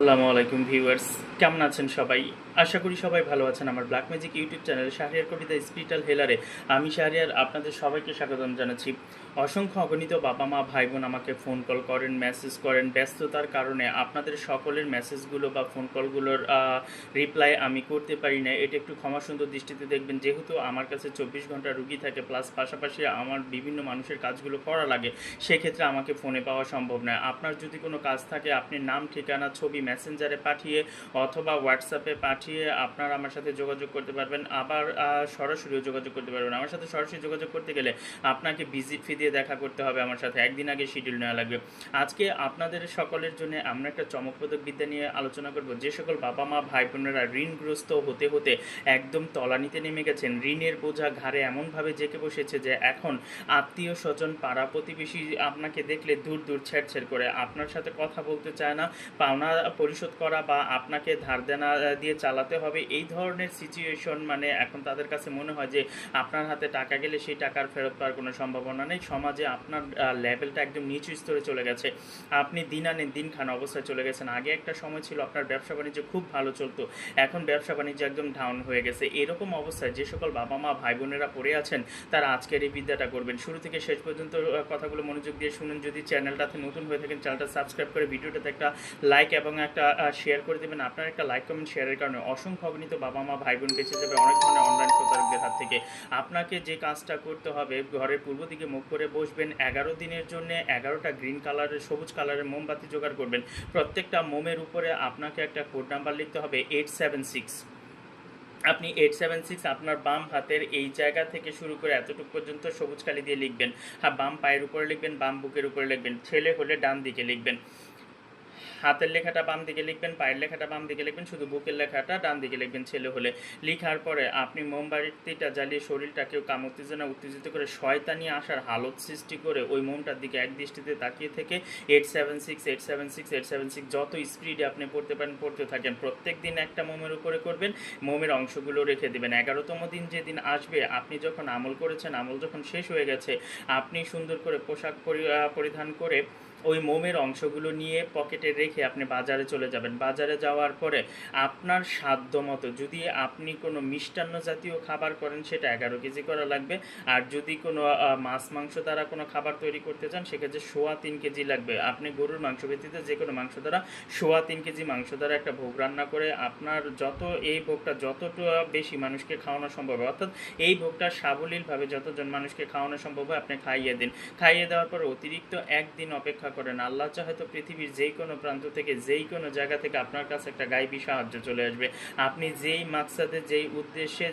আসসালামু আলাইকুম ভিউয়ার্স কেমন আছেন সবাই? আশা করি সবাই ভালো আছেন। আমার ব্ল্যাক ম্যাজিক ইউটিউব চ্যানেলে শাহরিয়ার কবিতা স্পিরিটাল হেলারে আমি শাহরিয়ার আপনাদের সবাইকে স্বাগতম জানাচ্ছি। অসংখ্য অগণিত বাবা মা, ভাই বোন আমাকে ফোন কল করেন মেসেজ করেন। ব্যস্ততার কারণে আপনাদের সকলের মেসেজগুলো বা ফোন কলগুলোর রিপ্লাই আমি করতে পারি না। এটা একটু ক্ষমা সুন্দর দৃষ্টিতে দেখবেন। যেহেতু আমার কাছে চব্বিশ ঘণ্টা রুগী থাকে প্লাস পাশাপাশি আমার বিভিন্ন মানুষের কাজগুলো করা লাগে, সেক্ষেত্রে আমাকে ফোনে পাওয়া সম্ভব নয়। আপনার যদি কোনো কাজ থাকে, আপনি নাম, ঠিকানা, ছবি মেসেঞ্জারে পাঠিয়ে অথবা হোয়াটসঅ্যাপে পাঠিয়ে আপনারা আমার সাথে যোগাযোগ করতে পারবেন। আবার আহ, সরাসরিও যোগাযোগ করতে পারবেন। আমার সাথে সরাসরি যোগাযোগ করতে গেলে আপনাকে ভিজিট ফি দিয়ে দেখা করতে হবে আমার সাথে। একদিন আগে শিডিউল নেওয়া লাগবে। আজকে আপনাদের সকলের জন্য আমরা একটা চমকপ্রদ বিদ্যা নিয়ে আলোচনা করব। যে সকল বাবা মা ভাই বোনেরা ঋণগ্রস্ত হতে হতে একদম তলানিতে নেমে গেছেন। ঋণের বোঝা ঘাড়ে এমনভাবে জেঁকে বসেছে যে এখন আত্মীয় স্বজন পাড়া প্রতিবেশী আপনাকে দেখলে দূর দূর ছেড় করে। আপনার সাথে কথা বলতে চায় না পাওনা পরিশোধ করা বা আপনাকে ধার দেনা দিয়ে চালাতে হবে। এই ধরনের সিচুয়েশন মানে এখন তাদের কাছে মনে হয় যে আপনার হাতে টাকা গেলে সেই টাকার ফেরত পাওয়ার কোনো সম্ভাবনা নেই। সমাজে আপনার লেভেলটা একদম নিচু স্তরে চলে গেছে। আপনি দিন আনে দিন খান অবস্থায় চলে গেছেন। আগে একটা সময় ছিল আপনার ব্যবসা বাণিজ্য খুব ভালো চলতো। এখন ব্যবসা বাণিজ্য একদম ডাউন হয়ে গেছে। এরকম অবস্থায় যে সকল বাবা মা, ভাই বোনেরা পড়ে আছেন, তারা আজকের এই বিদ্যাটা করবেন। শুরু থেকে শেষ পর্যন্ত কথাগুলো মনোযোগ দিয়ে শুনুন। যদি চ্যানেলটাতে নতুন হয়ে থাকেন চ্যানেলটা সাবস্ক্রাইব করে ভিডিওটাতে একটা লাইক এবং একটা শেয়ার করে দেবেন। আপনার একটা লাইক কমেন্ট শেয়ারের কারণে অসংখ্য অগণিত বাবা মা ভাই বোন বেঁচে যাবে অনেক ধরনের অনলাইন প্রতারকদের হাত থেকে। আপনাকে যে কাজটা করতে হবে, ঘরের পূর্ব দিকে মুখ করে বসবেন, এগারো দিনের জন্য এগারোটা গ্রিন কালারের সবুজ কালারের মোমবাতি জোগাড় করবেন। প্রত্যেকটা মোমের উপরে আপনাকে একটা কোড নাম্বার লিখতে হবে এইট সেভেন সিক্স আপনি এইট সেভেন সিক্স আপনার বাম হাতের এই জায়গা থেকে শুরু করে এতটুকু পর্যন্ত সবুজ কালি দিয়ে লিখবেন। হ্যাঁ বাম পায়ের উপরে লিখবেন, বাম বুকের উপরে লিখবেন। ছেলে হলে ডান দিকে লিখবেন। হাতের লেখাটা বাম দিকে লিখবেন, পায়ের লেখাটা বাম দিকে লিখবেন, শুধু বুকের লেখাটা ডান দিকে লিখবেন ছেলে হলে। লিখার পরে আপনি মোমবাতিটা জ্বালিয়ে শরীরটাকেও কাম উত্তেজনা উত্তেজিত করে শয়তানি আসার হালত সৃষ্টি করে ওই মোমটার দিকে এক দৃষ্টিতে তাকিয়ে থেকে eight seven six eight seven six eight seven six যত স্পিডে আপনি পড়তে পারেন, পড়তে থাকেন। প্রত্যেক দিন একটা মোমের উপরে করবেন, মোমের অংশগুলো রেখে দেবেন। এগারোতম দিন যেদিন আসবে, আপনি যখন আমল করেছেন, আমল যখন শেষ হয়ে গেছে, আপনি সুন্দর করে পোশাক পরি- পরিধান করে ওই মোমের অংশগুলো নিয়ে পকেটে রেখে আপনি বাজারে চলে যাবেন। বাজারে যাওয়ার পরে আপনার সাধ্য মতো যদি আপনি কোনো মিষ্টান্ন জাতীয় খাবার করেন, সেটা এগারো কেজি করা লাগবে। আর যদি কোনো মাছ মাংস দ্বারা কোনো খাবার তৈরি করতে চান, সেক্ষেত্রে সোয়া তিন কেজি লাগবে। আপনি গরুর মাংস ব্যতীত যে কোনো মাংস দ্বারা সোয়া তিন কেজি মাংস দ্বারা একটা ভোগ রান্না করে আপনার যত, এই ভোগটা যতটা বেশি মানুষকে খাওয়ানো সম্ভব হয়, অর্থাৎ এই ভোগটা সাবলীলভাবে যতজন মানুষকে খাওয়ানো সম্ভব হয়, আপনি খাইয়ে দিন। খাইয়ে দেওয়ার পর অতিরিক্ত একদিন অপেক্ষা করেন। আল্লাহ চাহে তো পৃথিবীর যেই কোনো প্রান্ত থেকে যেই কোনো জায়গা থেকে আপনার কাছে একটা গাইবি সাহায্য চলে আসবে। আপনি যেই মাকসাদে, যেই উদ্দেশ্যে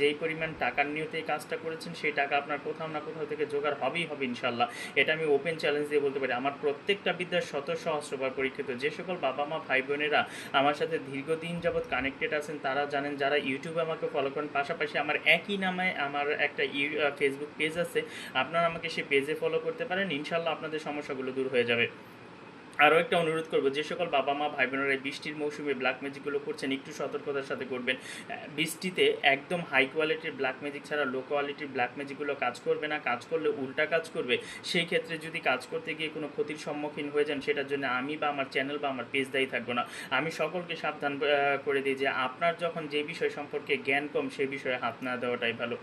যেই পরিমাণ টাকার নিয়তে এই কাজটা করেছেন, সেই টাকা আপনার কোথাও না কোথাও থেকে জোগাড় হবেই হবে ইনশাল্লাহ এটা আমি ওপেন চ্যালেঞ্জ দিয়ে বলতে পারি। আমার প্রত্যেকটা বিদ্যার শত সহস্রবার পরীক্ষিত। যে সকল বাবা মা ভাই বোনেরা আমার সাথে দীর্ঘদিন যাবৎ কানেক্টেড আছেন, তারা জানেন, যারা ইউটিউবে আমাকে ফলো করেন, পাশাপাশি আমার একই নামে আমার একটা ফেসবুক পেজ আছে। আপনারা আমাকে সেই পেজে ফলো করতে পারেন। ইনশাল্লাহ আপনাদের সমস্যাগুলো দূর হয়ে যাবে। আরও একটা অনুরোধ করব, যে সকল বাবা মা ভাই বোনেরা বৃষ্টির মৌসুমে ব্ল্যাক ম্যাজিকগুলো করছেন, একটু সতর্কতার সাথে করবেন। বৃষ্টিতে একদম হাই কোয়ালিটির ব্ল্যাক ম্যাজিক ছাড়া লো কোয়ালিটির ব্ল্যাক ম্যাজিকগুলো কাজ করবে না, কাজ করলে উল্টা কাজ করবে। সেই ক্ষেত্রে যদি কাজ করতে গিয়ে কোনো ক্ষতির সম্মুখীন হয়ে যান, সেটার জন্য আমি বা আমার চ্যানেল বা আমার পেজ দায়ী থাকব না। আমি সকলকে সাবধান করে দিই যে আপনার যখন যে বিষয় সম্পর্কে জ্ঞান কম সেই বিষয়ে হাত না দেওয়াটাই ভালো।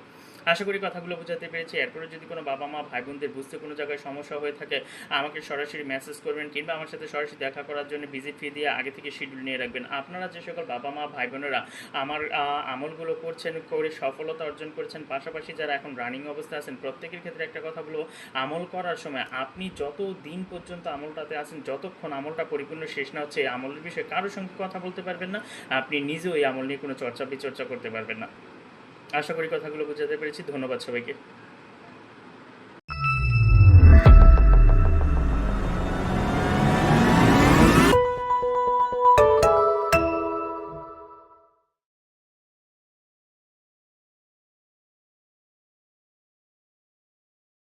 আশা করি কথাগুলো বোঝাতে পেরেছি। এরপরে যদি কোনো বাবা মা ভাই বোনদের বুঝতে কোনো জায়গায় সমস্যা হয়ে থাকে, আমাকে সরাসরি মেসেজ করবেন কিংবা আমার সাথে সরাসরি দেখা করার জন্য ভিজিট ফি দিয়ে আগে থেকে শিডিউল নিয়ে রাখবেন। আপনারা যে সকল বাবা মা ভাই বোনেরা আমার আমলগুলো করছেন, করে সফলতা অর্জন করেছেন, পাশাপাশি যারা এখন রানিং অবস্থায় আছেন, প্রত্যেকের ক্ষেত্রে একটা কথা বলব, আমল করার সময় আপনি যত দিন পর্যন্ত আমলটাতে আছেন, যতক্ষণ আমলটা পরিপূর্ণ শেষ না হচ্ছে আমলের বিষয়ে কারোর সঙ্গে কথা বলতে পারবেন না, আপনি নিজেও এই আমল নিয়ে কোনো চর্চা বিচর্চা করতে পারবেন না। আশা করি কথাগুলো বোঝাতে পেরেছি। ধন্যবাদ সবাইকে।